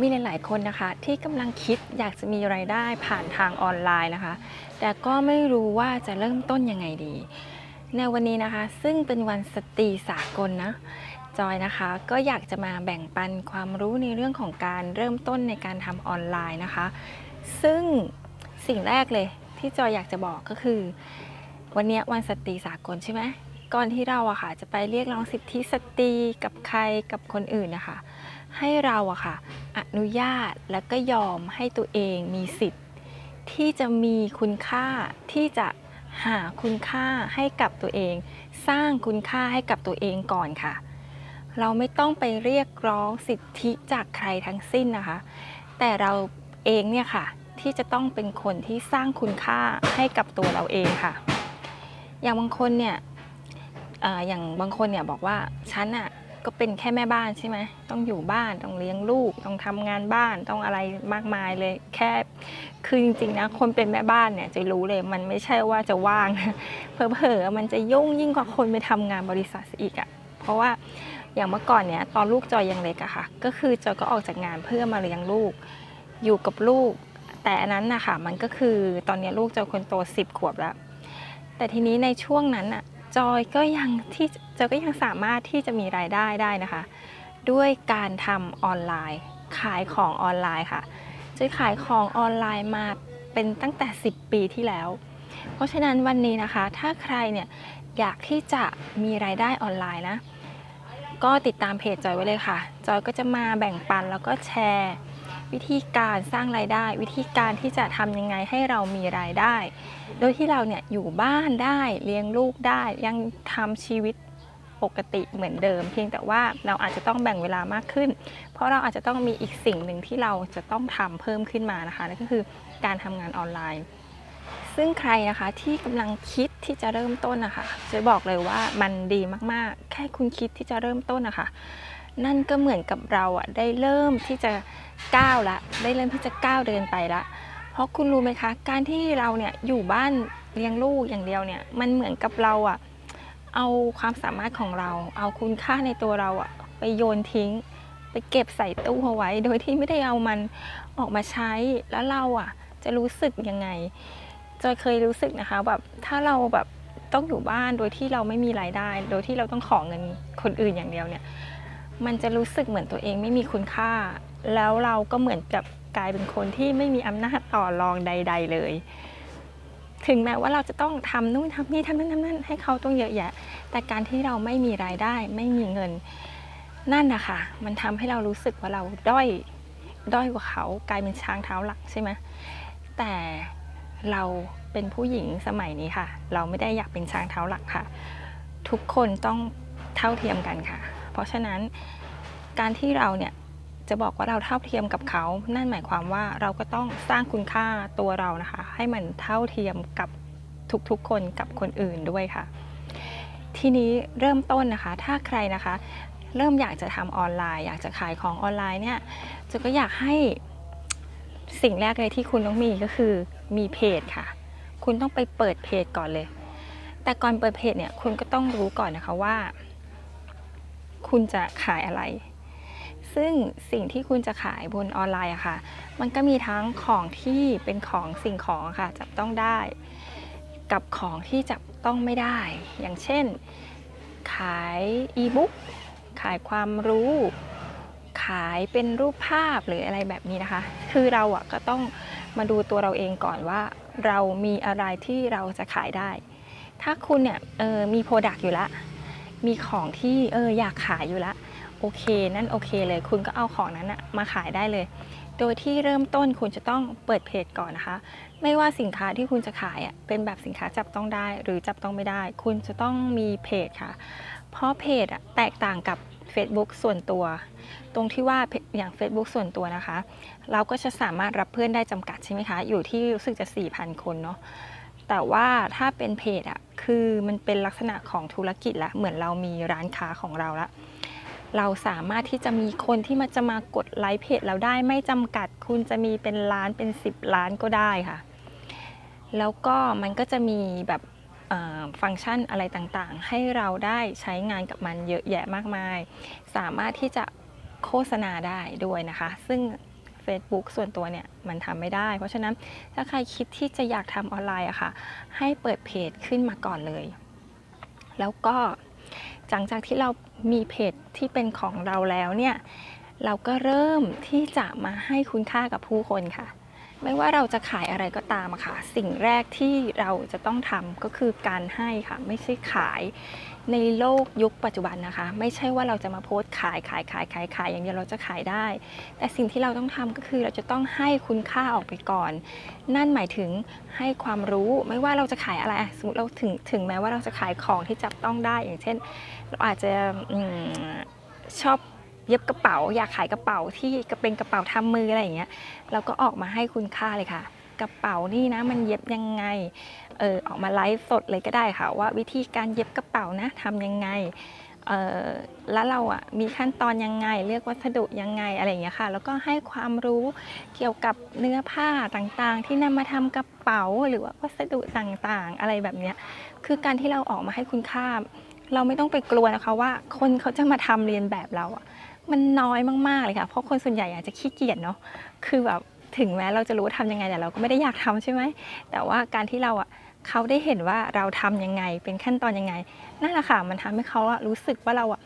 มีหลาย ๆ คนนะคะ ที่กำลังคิดอยากจะมีไรายได้ผ่านทางออนไลน์นะคะ แต่ก็ไม่รู้ว่าจะเริ่มต้นยังไงดี ในวันนี้นะคะ ซึ่งเป็นวันสตรีสากลนะ จอยนะคะ ก็อยากจะมาแบ่งปันความรู้ในเรื่องของการเริ่มต้นในการทำออนไลน์นะคะ ซึ่งสิ่งแรกเลยที่จอยอยากจะบอกก็คือ วันนี้วันสตรีสากลใช่ไหมก่อนที่เราอะค่ะจะไปเรียกร้องสิทธิสตรีกับใครกับคนอื่นนะคะ ให้เราอะค่ะ อนุญาตและก็ยอมให้ตัวเองมีสิทธิ์ ที่จะมีคุณค่าที่จะหาคุณค่าให้กับตัวเอง สร้างคุณค่าให้กับตัวเองก่อนค่ะ เราไม่ต้องไปเรียกร้องสิทธิจากใครทั้งสิ้นนะคะ แต่เราเองเนี่ยค่ะที่จะต้องเป็นคนที่สร้างคุณค่าให้กับตัวเราเองค่ะ อย่างบางคนเนี่ยออย่างบางคนเนี่ยบอกว่าฉันอะ ก็เป็นแค่แม่บ้านใช่ไหมต้องอยู่บ้านต้องเลี้ยงลูก ต้องทำงานบ้านต้องอะไรมากมายเลย แค่คือจริงๆนะคนเป็นแม่บ้านเนี่ยจะรู้เลยมันไม่ใช่ว่าจะว่างเผลอๆมันจะยุ่งยิ่งกว่าคนไปทำงานบริษัทซะอีกอะ่ะเพราะว่าอย่างเมื่อก่อนเนี่ยตอนลูกจอยยังเล็กอะค่ะ ก็คือจอยก็ออกจากงานเพื่อมาเลี้ยงลูก อยู่กับลูก แต่อันนั้นนะคะมันก็คือตอนนี้ลูกจอยคนโต10ขวบแล้ว แต่ทีนี้ในช่วงนั้นน่ะ จอยก็ยังที่จอยก็ยังสามารถที่จะมีรายได้ได้นะคะ ด้วยการทำออนไลน์ ขายของออนไลน์ค่ะจอยขายของออนไลน์มาเป็นตั้งแต่ 10 ปีที่แล้ว เพราะฉะนั้นวันนี้นะคะ ถ้าใครเนี่ยอยากที่จะมีรายได้ออนไลน์นะ ก็ติดตามเพจจอยไว้เลยค่ะ จอยก็จะมาแบ่งปันแล้วก็แชร์ วิธีการสร้างรายได้ วิธีการที่จะทำยังไงให้เรามีรายได้ โดยที่เราเนี่ยอยู่บ้านได้เลี้ยงลูกได้ ยังทำชีวิตปกติเหมือนเดิม เพียงแต่ว่าเราอาจจะต้องแบ่งเวลามากขึ้น เพราะเราอาจจะต้องมีอีกสิ่งหนึ่งที่เราจะต้องทำเพิ่มขึ้นมานะคะนั่นก็คือการทำงานออนไลน์ ซึ่งใครนะคะที่กำลังคิดที่จะเริ่มต้นนะคะจะบอกเลยว่ามันดีมากๆ แค่คุณคิดที่จะเริ่มต้นนะคะ นั่นก็เหมือนกับเราอะได้เริ่มที่จะก้าวละ ได้เริ่มที่จะก้าวเดินไปละเพราะคุณรู้ไหมคะ การที่เราเนี่ยอยู่บ้านเลี้ยงลูกอย่างเดียวเนี่ยมันเหมือนกับเราอะเอาความสามารถของเรา เอาคุณค่าในตัวเราอะไปโยนทิ้ง ไปเก็บใส่ตู้เอาไว้ โดยที่ไม่ได้เอามันออกมาใช้แล้วเราอะจะรู้สึกยังไงจอยเคยรู้สึกนะคะแบบถ้าเราแบบต้องอยู่บ้านโดยที่เราไม่มีรายได้ โดยที่เราต้องขอเงินคนอื่นอย่างเดียวเนี่ย มันจะรู้สึกเหมือนตัวเองไม่มีคุณค่า แล้วเราก็เหมือนกับกลายเป็นคนที่ไม่มีอำนาจต่อรองใด ๆ เลย ถึงแม้ว่าเราจะต้องทำนู่นทำนี่ทำนั่นทำนั่นให้เขาต้องเยอะแยะ แต่การที่เราไม่มีรายได้ไม่มีเงิน นั่นนะคะมันทำให้เรารู้สึกว่าเราด้อยด้อยกว่าเขากลายเป็นช้างเท้าหลังใช่ไหมแต่เราเป็นผู้หญิงสมัยนี้ค่ะ เราไม่ได้อยากเป็นช้างเท้าหลังค่ะ ทุกคนต้องเท่าเทียมกันค่ะ ราะฉะนั้นการที่เราเนี่ยจะบอกว่าเราเท่าเทียมกับเขา นั่นหมายความว่าเราก็ต้องสร้างคุณค่าตัวเรานะคะ ให้มันเท่าเทียมกับทุกๆคนกับคนอื่นด้วยค่ะ ทีนี้เริ่มต้นนะคะ ถ้าใครนะคะ เริ่มอยากจะทำออนไลน์ อยากจะขายของออนไลน์เนี่ยจะก็อยากให้สิ่งแรกเลยที่คุณต้องมีก็คือมีเพจค่ะ คุณต้องไปเปิดเพจก่อนเลย แต่ก่อนเปิดเพจเนี่ยคุณก็ต้องรู้ก่อนนะคะว่า คุณจะขายอะไร ซึ่งสิ่งที่คุณจะขายบนออนไลน์อะค่ะ มันก็มีทั้งของที่เป็นของสิ่งของค่ะจับต้องได้ กับของที่จับต้องไม่ได้ อย่างเช่น ขายอีบุ๊กขายความรู้ ขายเป็นรูปภาพหรืออะไรแบบนี้นะคะ คือเราอะก็ต้องมาดูตัวเราเองก่อนว่า เรามีอะไรที่เราจะขายได้ ถ้าคุณเนี่ยออมีโปรดักต์อยู่ละ มีของที่เอออยากขายอยู่ละโอเค นั่นโอเคเลย คุณก็เอาของนั้นอะมาขายได้เลย โดยที่เริ่มต้นคุณจะต้องเปิดเพจก่อนนะคะ ไม่ว่าสินค้าที่คุณจะขายอะเป็นแบบสินค้าจับต้องได้หรือจับต้องไม่ได้ คุณจะต้องมีเพจค่ะ เพราะเพจอะแตกต่างกับ Facebook ส่วนตัว ตรงที่ว่าอย่าง Facebook ส่วนตัวนะคะ เราก็จะสามารถรับเพื่อนได้จำกัดใช่ไหมคะ อยู่ที่รู้สึกจะ 4,000 คนเนาะ แต่ว่าถ้าเป็นเพจอะคือมันเป็นลักษณะของธุรกิจละเหมือนเรามีร้านค้าของเราละเราสามารถที่จะมีคนที่มาจะมากดไลค์เพจเราได้ไม่จำกัด คุณจะมีเป็นล้านเป็น 10 ล้านก็ได้ค่ะ แล้วก็มันก็จะมีแบบฟังก์ชันอะไรต่างๆ ให้เราได้ใช้งานกับมันเยอะแยะมากมาย สามารถที่จะโฆษณาได้ด้วยนะคะ ซึ่ง Facebook ส่วนตัวเนี่ยมันทำไม่ได้ เพราะฉะนั้นถ้าใครคิดที่จะอยากทำออนไลน์อะค่ะ ให้เปิดเพจขึ้นมาก่อนเลย แล้วก็หลังจากที่เรามีเพจที่เป็นของเราแล้วเนี่ย เราก็เริ่มที่จะมาให้คุณค่ากับผู้คนค่ะ ไม่ว่าเราจะขายอะไรก็ตามค่ะ สิ่งแรกที่เราจะต้องทำก็คือการให้ค่ะ ไม่ใช่ขายในโลกยุคปัจจุบันนะคะ ไม่ใช่ว่าเราจะมาโพสต์ขายขายขายขายขายอย่างเดียวเราจะขายได้ แต่สิ่งที่เราต้องทำก็คือเราจะต้องให้คุณค่าออกไปก่อน นั่นหมายถึงให้ความรู้ไม่ว่าเราจะขายอะไรสมมติเราถึงถึงแม้ว่าเราจะขายของที่จับต้องได้อย่างเช่น เราอาจจะชอบ เย็บกระเป๋า อยากขายกระเป๋าที่เป็นกระเป๋าทำมืออะไรอย่างเงี้ยเราก็ออกมาให้คุณค่าเลยค่ะ กระเป๋านี่นะมันเย็บยังไงเออออกมาไลฟ์สดเลยก็ได้ค่ะ ว่าวิธีการเย็บกระเป๋านะทำยังไงเออแล้วเราอะมีขั้นตอนยังไงเลือกวัสดุยังไงอะไรอย่างเงี้ยค่ะ แล้วก็ให้ความรู้เกี่ยวกับเนื้อผ้าต่างๆ ที่นำมาทำกระเป๋าหรือว่าวัสดุต่างๆ อะไรแบบเนี้ยคือการที่เราออกมาให้คุณค่าเราไม่ต้องไปกลัวนะคะว่าคนเขาจะมาทำเรียนแบบเราอะ มันน้อยมากๆเลยค่ะ เพราะคนส่วนใหญ่อาจจะขี้เกียจเนาะ คือแบบถึงแม้เราจะรู้ว่าทำยังไงแต่เราก็ไม่ได้อยากทำใช่ไหม แต่ว่าการที่เราอะเขาได้เห็นว่าเราทำยังไง เป็นขั้นตอนยังไง นั่นแหละค่ะ มันทำให้เขารู้สึกว่าเราอะ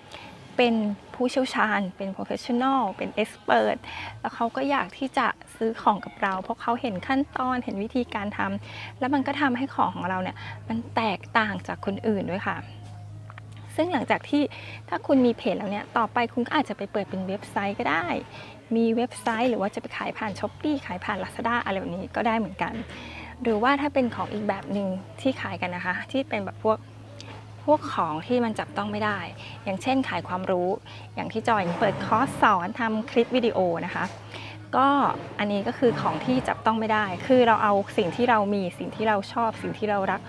เป็นผู้เชี่ยวชาญ เป็น professional เป็น expert แล้วเขาก็อยากที่จะซื้อของกับเรา เพราะเขาเห็นขั้นตอน เห็นวิธีการทำ แล้วมันก็ทำให้ของของเราเนี่ย มันแตกต่างจากคนอื่นด้วยค่ะ ซึ่งหลังจากที่ถ้าคุณมีเพจแล้วเนี่ยต่อไปคุณก็อาจจะไปเปิดเป็นเว็บไซต์ก็ได้ มีเว็บไซต์ หรือว่าจะไปขายผ่าน s h อ p e e ขายผ่าน Lazada อะไรแบบนี้ก็ได้เหมือนกัน หรือว่าถ้าเป็นของอีกแบบหนึ่งที่ขายกันนะคะ ที่เป็นแบบพวกพวกของที่มันจับต้องไม่ได้ อย่างเช่นขายความรู้ อย่างที่จอยเปิดคอร์สสอนทำคลิปวิดีโอนะคะ ก็อันนี้ก็คือของที่จับต้องไม่ได้ คือเราเอาสิ่งที่เรามีสิ่งที่เราชอบ สิ่งที่เรารัก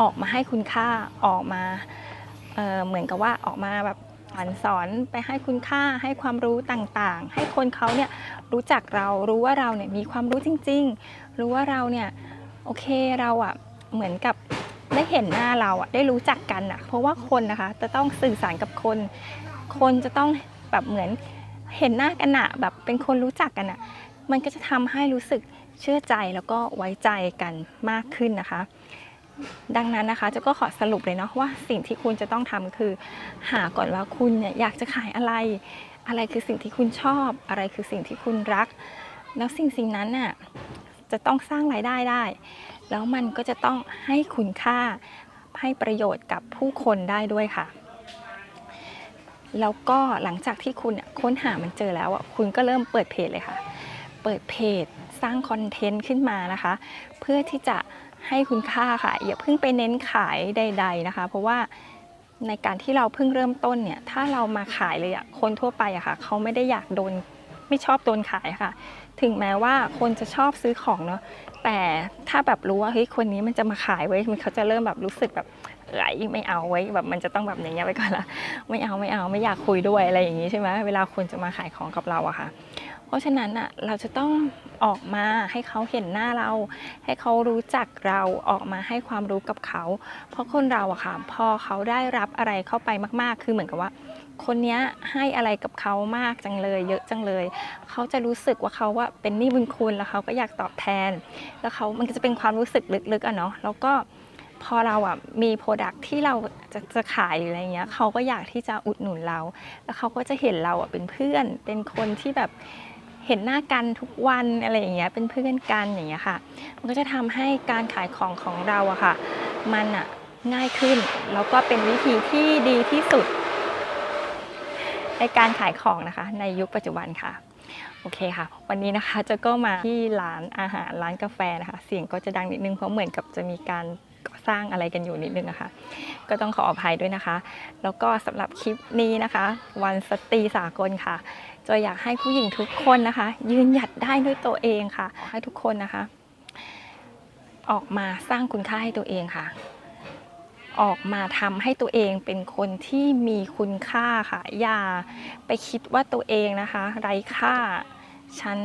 ออกมาให้คุณค่าออกมา เเหมือนกับว่าออกมาแบบสอนสอนไปให้คุณค่าให้ความรู้ต่างๆ ให้คนเขาเนี่ยรู้จักเรารู้ว่าเราเนี่ยมีความรู้จริง ๆ รู้ว่าเราเนี่ยโอเคเราอะ่ะเหมือนกับได้เห็นหน้าเราอะ่ะได้รู้จักกันอะ่ะเพราะว่าคนนะคะจะต้องสื่อสารกับคน คนจะต้องแบบเหมือนเห็นหน้ากันอะแบบเป็นคนรู้จักกันอะมันก็จะทำให้รู้สึกเชื่อใจแล้วก็ไว้ใจกันมากขึ้นนะคะ ดังนั้นนะคะเจะก็ขอสรุปเลยเนาะว่าสิ่งที่คุณจะต้องทำคือ หาก่อนว่าคุณเนี่ยอยากจะขายอะไร อะไรคือสิ่งที่คุณชอบ อะไรคือสิ่งที่คุณรัก แล้วสิ่งสิ่งนั้นน่ะจะต้องสร้างรายได้ได้ แล้วมันก็จะต้องให้คุณค่าให้ประโยชน์กับผู้คนได้ด้วยค่ะ แล้วก็หลังจากที่คุณเนี่ยค้นหามันเจอแล้วอะคุณก็เริ่มเปิดเพจเลยค่ะ เปิดเพจสร้างคอนเทนต์ขึ้นมานะคะ เพื่อที่จะ ให้คุณค่าค่ะ อย่าเพิ่งไปเน้นขายใด ๆนะคะ เพราะว่าในการที่เราเพิ่งเริ่มต้นเนี่ย ถ้าเรามาขายเลยอะคนทั่วไปอะค่ะ เขาไม่ได้อยากโดนไม่ชอบโดนขายค่ะ ถึงแม้ว่าคนจะชอบซื้อของเนาะแต่ถ้าแบบรู้ว่าเฮ้ยคนนี้มันจะมาขายไว้มันเขาจะเริ่มแบบรู้สึกแบบไหลไม่เอาไว้แบบมันจะต้องแบบอย่างเงี้ยไปก่อนละไม่เอาไม่เอาไม่อยากคุยด้วยอะไรอย่างงี้ใช่ไหมเวลาคนจะมาขายของกับเราอะค่ะ ราะฉะนั้นอะเราจะต้องออกมาให้เขาเห็นหน้าเรา ให้เขารู้จักเราออกมาให้ความรู้กับเขา เพราะคนเราอะค่ะพอเขาได้รับอะไรเข้าไปมาก ๆ คือเหมือนกับว่า คนนี้ให้อะไรกับเขามากจังเลย เยอะจังเลย เขาจะรู้สึกว่าเขาว่าเป็นหนี้บุญคุณแล้วเขาก็อยากตอบแทน แล้วเขามันก็จะเป็นความรู้สึกลึกๆอะเนาะแล้วก็พอเราอะมีโปรดักที่เราจะจะขายหรืออะไรเงี้ยเขาก็อยากที่จะอุดหนุนเรา แล้วเขาก็จะเห็นเราอะเป็นเพื่อนเป็นคนที่แบบ เห็นหน้ากันทุกวันอะไรอย่างเงี้ยเป็นเพื่อนกันอย่างเงี้ยค่ะ มันก็จะทำให้การขายของของเราอะค่ะ มันอะง่ายขึ้นแล้วก็เป็นวิธีที่ดีที่สุด ในการขายของนะคะ ในยุคปัจจุบันค่ะโอเคค่ะ วันนี้นะคะจะก็มาที่ร้านอาหารร้านกาแฟนะคะ เสียงก็จะดังนิดนึงเพราะเหมือนกับจะมีการก่อสร้างอะไรกันอยู่นิดนึงนะคะก็ต้องขออภัยด้วยนะคะ แล้วก็สำหรับคลิปนี้นะคะ วันสตรีสากลค่ะ จอยอยากให้ผู้หญิงทุกคนนะคะ ยืนหยัดได้ด้วยตัวเองค่ะขอให้ทุกคนนะคะ ออกมาสร้างคุณค่าให้ตัวเองค่ะ ออกมาทำให้ตัวเองเป็นคนที่มีคุณค่าค่ะ อย่าไปคิดว่าตัวเองนะคะ ไร้ค่า ฉัน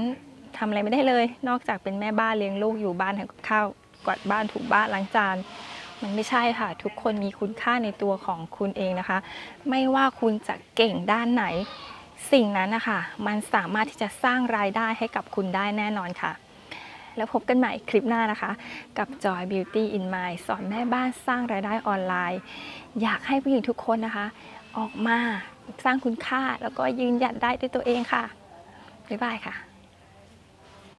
ทำอะไรไม่ได้เลย นอกจากเป็นแม่บ้านเลี้ยงลูกอยู่บ้านทำข้าวกวาดบ้านถูบ้านล้างจานมันไม่ใช่ค่ะ ทุกคนมีคุณค่าในตัวของคุณเองนะคะ ไม่ว่าคุณจะเก่งด้านไหน สิ่งนั้นนะคะมันสามารถที่จะสร้างรายได้ให้กับคุณได้แน่นอนค่ะ แล้วพบกันใหม่คลิปหน้านะคะ กับ Joy Beauty in Mind สอนแม่บ้านสร้างรายได้ออนไลน์ อยากให้ผู้หญิงทุกคนนะคะ ออกมาสร้างคุณค่าแล้วก็ยืนหยัดได้ด้วยตัวเองค่ะบ๊ายบายค่ะ